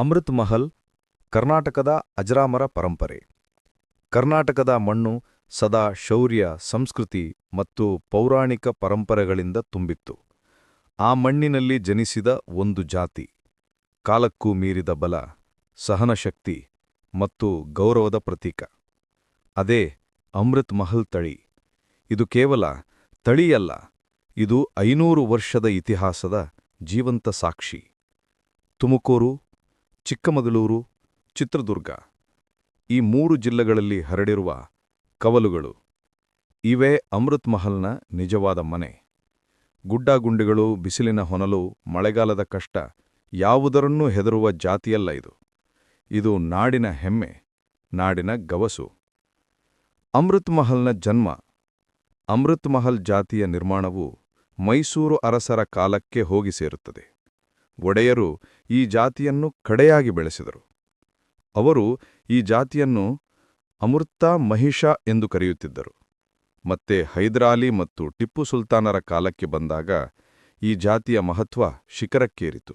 ಅಮೃತ್ ಮಹಲ್ ಕರ್ನಾಟಕದ ಅಜರಾಮರ ಪರಂಪರೆ. ಕರ್ನಾಟಕದ ಮಣ್ಣು ಸದಾ ಶೌರ್ಯ, ಸಂಸ್ಕೃತಿ ಮತ್ತು ಪೌರಾಣಿಕ ಪರಂಪರೆಗಳಿಂದ ತುಂಬಿತ್ತು. ಆ ಮಣ್ಣಿನಲ್ಲಿ ಜನಿಸಿದ ಒಂದು ಜಾತಿ. ಕಾಲಕ್ಕೂ ಮೀರಿದ ಬಲ, ಸಹನಶಕ್ತಿ ಮತ್ತು ಗೌರವದ ಪ್ರತೀಕ. ಅದೇ ಅಮೃತ್ ಮಹಲ್ ತಳಿ. ಇದು ಕೇವಲ ತಳಿಯಲ್ಲ, ಇದು ಐನೂರು ವರ್ಷದ ಇತಿಹಾಸದ ಜೀವಂತ ಸಾಕ್ಷಿ. ತುಮಕೂರು ಚಿಕ್ಕಮಗಳೂರು, ಚಿತ್ರದುರ್ಗ. ಈ ಮೂರು ಜಿಲ್ಲೆಗಳಲ್ಲಿ ಹರಡಿರುವ ಕವಲುಗಳು. ಇವೇ ಅಮೃತ್ ಮಹಲ್ನ ನಿಜವಾದ ಮನೆ. ಗುಡ್ಡಾಗುಂಡಿಗಳು, ಬಿಸಿಲಿನ ಹೊನಲು, ಮಳೆಗಾಲದ ಕಷ್ಟ ಯಾವುದರನ್ನೂ ಹೆದರುವ ಜಾತಿಯಲ್ಲ ಇದು. ಇದು ನಾಡಿನ ಹೆಮ್ಮೆ, ನಾಡಿನ ಗವಸು. ಅಮೃತ್ ಮಹಲ್ನ ಜನ್ಮ. ಅಮೃತ್ ಮಹಲ್ ಜಾತಿಯ ನಿರ್ಮಾಣವು ಮೈಸೂರು ಅರಸರ ಕಾಲಕ್ಕೆ ಹೋಗಿ ಸೇರುತ್ತದೆ. ಒಡೆಯರು ಈ ಜಾತಿಯನ್ನು ಕಡೆಯಾಗಿ ಬೆಳೆಸಿದರು. ಅವರು ಈ ಜಾತಿಯನ್ನು ಅಮೃತ ಮಹಿಷ ಎಂದು ಕರೆಯುತ್ತಿದ್ದರು. ಮತ್ತೆ ಹೈದರಾಲಿ ಮತ್ತು ಟಿಪ್ಪು ಸುಲ್ತಾನರ ಕಾಲಕ್ಕೆ ಬಂದಾಗ ಈ ಜಾತಿಯ ಮಹತ್ವ ಶಿಖರಕ್ಕೇರಿತು.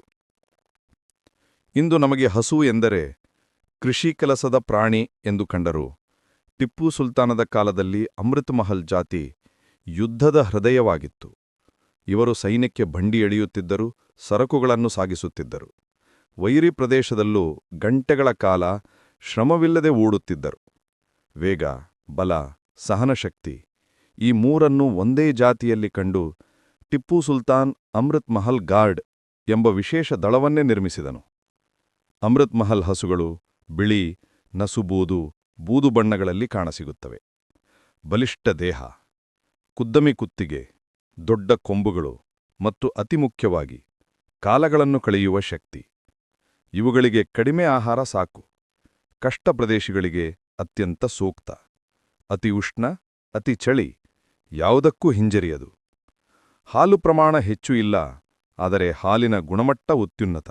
ಇಂದು ನಮಗೆ ಹಸು ಎಂದರೆ ಕೃಷಿ ಕೆಲಸದ ಪ್ರಾಣಿ ಎಂದು ಕಂಡರು ಟಿಪ್ಪು ಸುಲ್ತಾನದ ಕಾಲದಲ್ಲಿ ಅಮೃತ್ ಮಹಲ್ ಜಾತಿ ಯುದ್ಧದ ಹೃದಯವಾಗಿತ್ತು. ಇವರು ಸೈನ್ಯಕ್ಕೆ ಬಂಡಿ ಎಳೆಯುತ್ತಿದ್ದರು ಸರಕುಗಳನ್ನು ಸಾಗಿಸುತ್ತಿದ್ದರು. ವೈರಿ ಪ್ರದೇಶದಲ್ಲೂ ಗಂಟೆಗಳ ಕಾಲ ಶ್ರಮವಿಲ್ಲದೆ ಓಡುತ್ತಿದ್ದರು. ವೇಗ, ಬಲ, ಸಹನಶಕ್ತಿ ಈ ಮೂರನ್ನು ಒಂದೇ ಜಾತಿಯಲ್ಲಿ ಕಂಡು ಟಿಪ್ಪು ಸುಲ್ತಾನ್ ಅಮೃತ್ ಮಹಲ್ ಗಾರ್ಡ್ ಎಂಬ ವಿಶೇಷ ದಳವನ್ನೇ ನಿರ್ಮಿಸಿದನು. ಅಮೃತ್ ಮಹಲ್ ಹಸುಗಳು, ಬಿಳಿ ನಸುಬೂದು ಬೂದು ಬಣ್ಣಗಳಲ್ಲಿ ಕಾಣಸಿಗುತ್ತವೆ. ಬಲಿಷ್ಠ ದೇಹ, ಕುದ್ದಮಿ ಕುತ್ತಿಗೆ ದೊಡ್ಡ ಕೊಂಬುಗಳು ಮತ್ತು ಅತಿ ಮುಖ್ಯವಾಗಿ ಕಾಲಗಳನ್ನು ಕಳೆಯುವ ಶಕ್ತಿ. ಇವುಗಳಿಗೆ ಕಡಿಮೆ ಆಹಾರ ಸಾಕು. ಕಷ್ಟ ಪ್ರದೇಶಗಳಿಗೆ ಅತ್ಯಂತ ಸೂಕ್ತ. ಅತಿ ಉಷ್ಣ, ಅತಿ ಚಳಿ ಯಾವುದಕ್ಕೂ ಹಿಂಜರಿಯದು. ಹಾಲು ಪ್ರಮಾಣ ಹೆಚ್ಚು ಇಲ್ಲ, ಆದರೆ ಹಾಲಿನ ಗುಣಮಟ್ಟ ಉತ್ಯುನ್ನತ.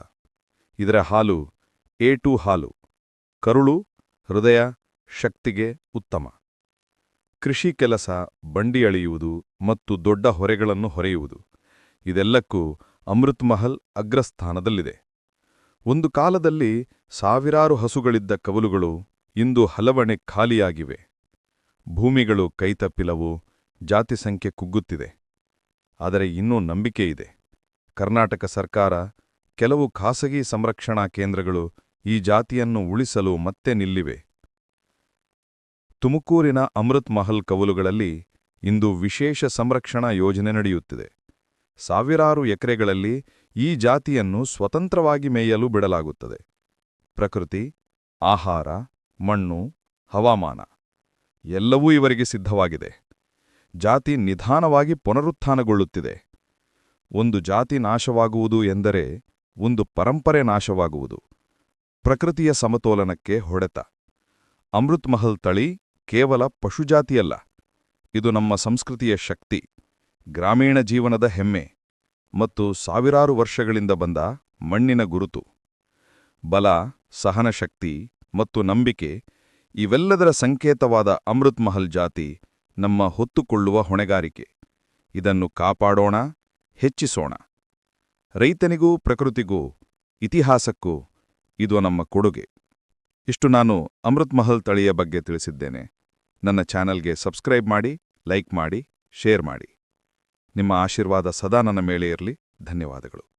ಇದರ ಹಾಲು ಎ ಹಾಲು. ಕರುಳು, ಹೃದಯ, ಶಕ್ತಿಗೆ ಉತ್ತಮ. ಕೃಷಿ ಕೆಲಸ, ಬಂಡಿ ಅಳೆಯುವುದು ಮತ್ತು ದೊಡ್ಡ ಹೊರೆಗಳನ್ನು ಹೊರೆಯುವುದು. ಇದೆಲ್ಲಕ್ಕೂ ಅಮೃತ್ ಮಹಲ್ ಅಗ್ರಸ್ಥಾನದಲ್ಲಿದೆ. ಒಂದು ಕಾಲದಲ್ಲಿ ಸಾವಿರಾರು ಹಸುಗಳಿದ್ದ ಕವಲುಗಳು ಇಂದು ಹಲವಣೆ ಖಾಲಿಯಾಗಿವೆ. ಭೂಮಿಗಳು ಕೈತಪ್ಪಿಲವು, ಜಾತಿ ಸಂಖ್ಯೆ ಕುಗ್ಗುತ್ತಿದೆ. ಆದರೆ ಇನ್ನೂ ನಂಬಿಕೆಯಿದೆ ಕರ್ನಾಟಕ ಸರ್ಕಾರ ಕೆಲವು ಖಾಸಗಿ ಸಂರಕ್ಷಣಾ ಕೇಂದ್ರಗಳು ಈ ಜಾತಿಯನ್ನು ಉಳಿಸಲು ಮತ್ತೆ ನಿಲ್ಲಿವೆ. ತುಮಕೂರಿನ ಅಮೃತ್ ಮಹಲ್ ಕವಲುಗಳಲ್ಲಿ ಇಂದು ವಿಶೇಷ ಸಂರಕ್ಷಣಾ ಯೋಜನೆ ನಡೆಯುತ್ತಿದೆ. ಸಾವಿರಾರು ಎಕರೆಗಳಲ್ಲಿ ಈ ಜಾತಿಯನ್ನು ಸ್ವತಂತ್ರವಾಗಿ ಮೇಯಲು ಬಿಡಲಾಗುತ್ತದೆ. ಪ್ರಕೃತಿ, ಆಹಾರ, ಮಣ್ಣು, ಹವಾಮಾನ ಎಲ್ಲವೂ ಇವರಿಗೆ ಸಿದ್ಧವಾಗಿದೆ. ಜಾತಿ ನಿಧಾನವಾಗಿ ಪುನರುತ್ಥಾನಗೊಳ್ಳುತ್ತಿದೆ. ಒಂದು ಜಾತಿ ನಾಶವಾಗುವುದು ಎಂದರೆ ಒಂದು ಪರಂಪರೆ ನಾಶವಾಗುವುದು. ಪ್ರಕೃತಿಯ ಸಮತೋಲನಕ್ಕೆ ಹೊಡೆತ. ಅಮೃತ್ ಮಹಲ್ ತಳಿ ಕೇವಲ ಪಶುಜಾತಿಯಲ್ಲ, ಇದು ನಮ್ಮ ಸಂಸ್ಕೃತಿಯ ಶಕ್ತಿ, ಗ್ರಾಮೀಣ ಜೀವನದ ಹೆಮ್ಮೆ ಮತ್ತು ಸಾವಿರಾರು ವರ್ಷಗಳಿಂದ ಬಂದ ಮಣ್ಣಿನ ಗುರುತು. ಬಲ ಸಹನಶಕ್ತಿ ಮತ್ತು ನಂಬಿಕೆ ಇವೆಲ್ಲದರ ಸಂಕೇತವಾದ ಅಮೃತ್ ಮಹಲ್ ಜಾತಿ ನಮ್ಮ ಹೊತ್ತುಕೊಳ್ಳುವ ಹೊಣೆಗಾರಿಕೆ. ಇದನ್ನು ಕಾಪಾಡೋಣ, ಹೆಚ್ಚಿಸೋಣ. ರೈತನಿಗೂ ಪ್ರಕೃತಿಗೂ, ಇತಿಹಾಸಕ್ಕೂ ಇದು ನಮ್ಮ ಕೊಡುಗೆ. ಇಷ್ಟು ನಾನು ಅಮೃತ್ ಮಹಲ್ ತಳಿಯ ಬಗ್ಗೆ ತಿಳಿಸಿದ್ದೇನೆ. ನನ್ನ ಚಾನಲ್ಗೆ ಸಬ್ಸ್ಕ್ರೈಬ್ ಮಾಡಿ, ಲೈಕ್ ಮಾಡಿ, ಶೇರ್ ಮಾಡಿ. ನಿಮ್ಮ ಆಶೀರ್ವಾದ ಸದಾ ನನ್ನ ಮೇಲೆ ಇರಲಿ. ಧನ್ಯವಾದಗಳು.